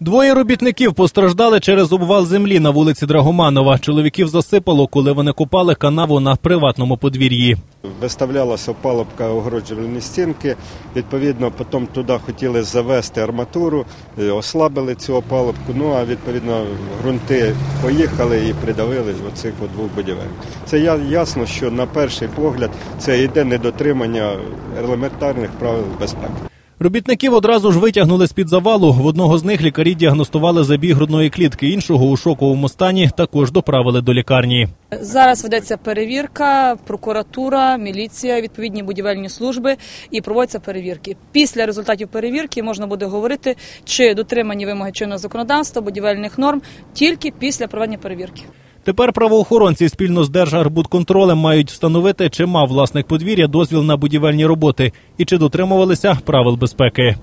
Двоє робітників постраждали через обвал землі на вулиці Драгоманова. Чоловіків засипало, коли вони копали канаву на приватному подвір'ї. Виставлялася опалубка огороджувальні стінки. Відповідно, потім туди хотіли завести арматуру, е, ослабили цю опалубку. Ну а відповідно ґрунти поїхали і придавили оцих двох будівель. Це ясно, що на перший погляд це йде недотримання елементарних правил безпеки. Робітників одразу ж витягнули з-під завалу. В одного з них лікарі діагностували забіг грудної клітки, іншого у шоковому стані також доправили до лікарні. Зараз ведеться перевірка, прокуратура, міліція, відповідні будівельні служби і проводяться перевірки. Після результатів перевірки можна буде говорити, чи дотримані вимоги чинного законодавства, будівельних норм тільки після проведення перевірки. Тепер правоохоронці спільно з Держарбудконтролем мають встановити, чи мав власник подвір'я дозвіл на будівельні роботи і чи дотримувалися правил безпеки.